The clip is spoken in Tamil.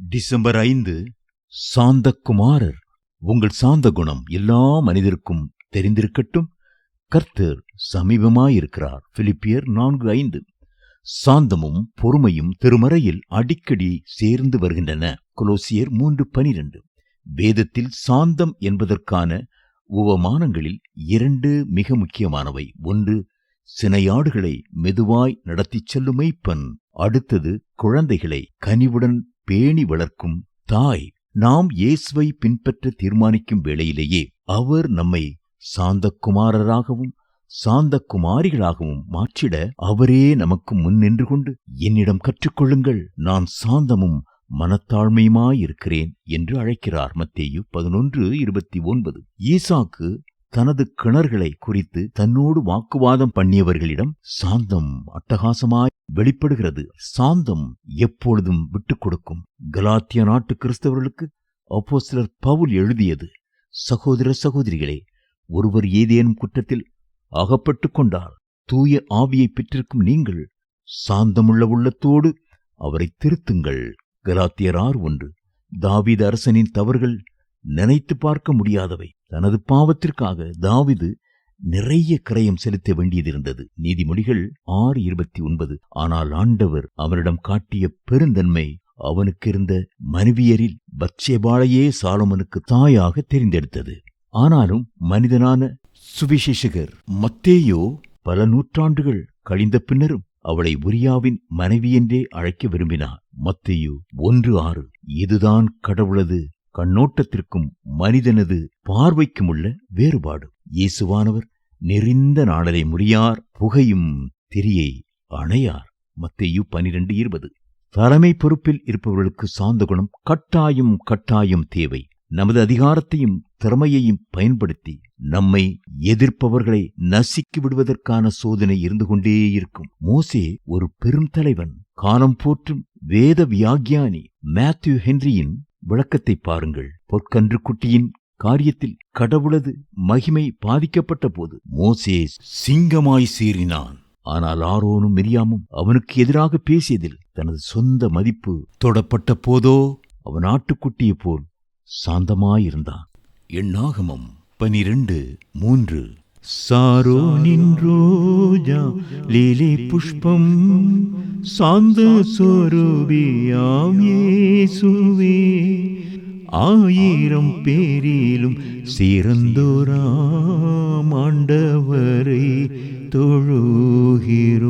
டிசம்பர் ஐந்து சாந்தகுமாரர் உங்கள் சாந்த குணம் எல்லா மனிதருக்கும் தெரிந்திருக்கட்டும். கர்த்தர் சமீபமாயிருக்கிறார். பிலிப்பியர் நான்கு ஐந்து சாந்தமும் பொறுமையும் திருமறையில் அடிக்கடி சேர்ந்து வருகின்றன. கொலோசியர் மூன்று பனிரெண்டு வேதத்தில் சாந்தம் என்பதற்கான உவமானங்களில் இரண்டு மிக முக்கியமானவை. ஒன்று சினையாடுகளை மெதுவாய் நடத்திச் செல்லும் மெய்ப்பன் அடுத்தது குழந்தைகளை கனிவுடன் பேணி வளர்க்கும் தாய் நாம் இயேசுவை பின்பற்ற தீர்மானிக்கும் வேளையிலேயே அவர் நம்மை சாந்தகுமாரராகவும் சாந்தகுமாரிகளாகவும் மாற்றிட அவரே நமக்கு முன் நின்று கொண்டு என்னிடம் கற்றுக்கொள்ளுங்கள். நான் சாந்தமும் மனத்தாழ்மையுமாயிருக்கிறேன் என்று அழைக்கிறார். மத்தேயு பதினொன்று இருபத்தி ஒன்பது. ஈசாக்கு தனது கிணறுகளை குறித்து தன்னோடு வாக்குவாதம் பண்ணியவர்களிடம் சாந்தம் அட்டகாசமாய் வெளிப்படுகிறது. சாந்தம் எப்பொழுதும் விட்டுக் கொடுக்கும். கலாத்திய நாட்டு கிறிஸ்தவர்களுக்கு அப்போஸ்தலர் பவுல் எழுதியது சகோதர சகோதரிகளே ஒருவர் ஏதேனும் குற்றத்தில் அகப்பட்டுக் கொண்டால் தூய ஆவியை பெற்றிருக்கும் நீங்கள் சாந்தமுள்ள உள்ளத்தோடு அவரை திருத்துங்கள். கலாத்தியர் ஆறு ஒன்று தாவீது அரசனின் தவறுகள் நினைத்து பார்க்க முடியாதவை. தனது பாவத்திற்காக தாவிது நிறைய கிரயம் செலுத்த வேண்டியதிருந்தது. நீதிமொழிகள் ஆறு இருபத்தி ஒன்பது. ஆனால் ஆண்டவர் அவனிடம் காட்டிய பெருந்தன்மை அவனுக்கு இருந்த மனைவியரில் பத்சேபாளையே சாலமனுக்கு தாயாக தெரிந்தெடுத்தது. ஆனாலும் மனிதனான சுவிசேஷகர் மத்தேயோ பல நூற்றாண்டுகள் கழிந்த பின்னரும் அவளை உரியாவின் மனைவி என்றே அழைக்க விரும்பினார். மத்தேயோ ஒன்று ஆறு. இதுதான் கடவுளது கண்ணோட்டத்திற்கும் மனிதனது பார்வைக்கும் உள்ள வேறுபாடு. இயேசுவானவர் நெறிந்த நாடலை முடியார் புகையும் திரியை அணையார். மத்தேயு பனிரெண்டு இருபது. தலைமை பொறுப்பில் இருப்பவர்களுக்கு சாந்த குணம் கட்டாயம் கட்டாயம் தேவை. நமது அதிகாரத்தையும் திறமையையும் பயன்படுத்தி நம்மை எதிர்ப்பவர்களை நசுக்கி விடுவதற்கான சோதனை இருந்து கொண்டே இருக்கும். மோசே ஒரு பெரும் தலைவன். காலம் போற்றும் வேத வியாகியானி மேத்யூ ஹென்ரியின் விளக்கத்தை பாருங்கள். பொற்கன்று குட்டியின் காரியத்தில் கடவுளது மகிமை பாதிக்கப்பட்ட போது மோசே சிங்கமாய் சீறினான். ஆனால் ஆரோனும் மிரியாமும் அவனுக்கு எதிராக பேசியதில் தனது சொந்த மதிப்பு தொடப்பட்ட போதோ அவன் ஆட்டுக்குட்டியை போல் சாந்தமாயிருந்தான். எண்ணாகமம் பனிரெண்டு மூன்று. சாரோ நின்றோஜா லீலே புஷ்பம் சாந்த சொரூபியாம் இயேசுவே ஆயிரம் பேரிலும் சிறந்தோராம் ஆண்டவரை தொழுகிறோம்.